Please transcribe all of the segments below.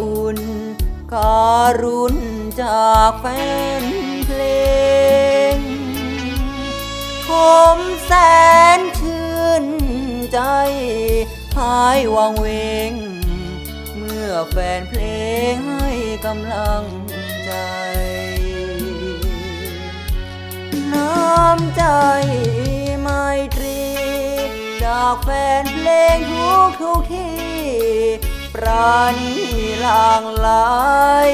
อุ่นการุณจากแฟนเพลงผมแสนชื่นใจหายวังเวง เมื่อแฟนเพลงให้กำลังใจ น้ำใจไมตรี จากแฟนเพลงทุกทุกที่ปราณี ลางลาย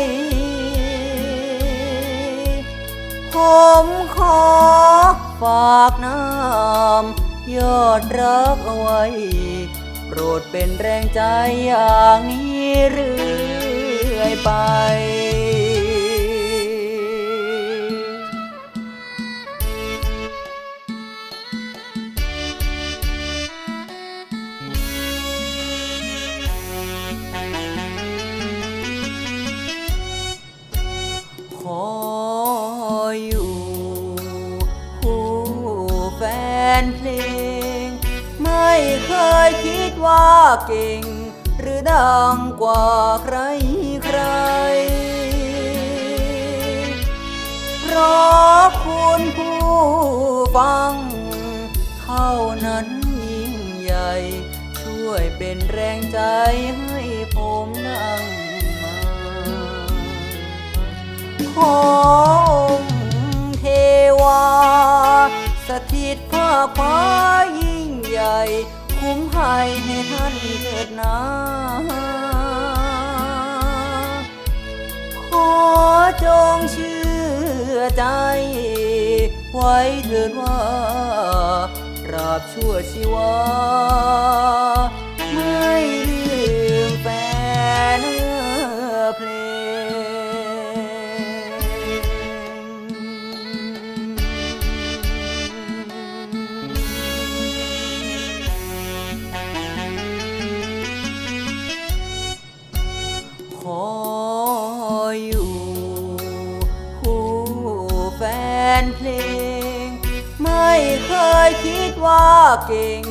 ผมขอฝากน้ำยอดรักเอาไว้ โปรดเป็นแรงใจอย่างนี้เรื่อยไป นเพลง ไม่เคยคิดว่าเก่ง หรือดังกว่าใครใคร เพราะคุณผู้ฟัง เท่านั้นยิ่งใหญ่ ช่วยเป็นแรงใจให้ผมนั่งมาขอ ฟ้ายิ่งใหญ่ คุ้มให้ให้ท่านเถิดนาขอจงเชื่อใจ ไว้เถิดว่าตราบชั่วชีวา นเพลง ไม่เคยคิดว่าเก่ง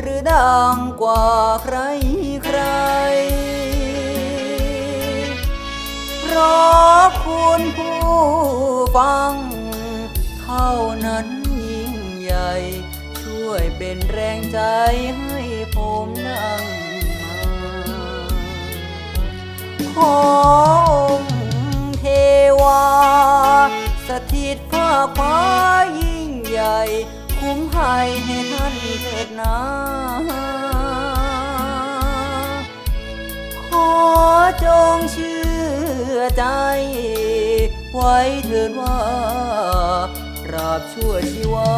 หรือดังกว่าใครใคร เพราะคุณผู้ฟัง เท่านั้นยิ่งใหญ่ ช่วยเป็นแรงใจให้ผมนั่งมาขอ งเชื่อใจ ไว้เถิดว่าราบชั่วชีวา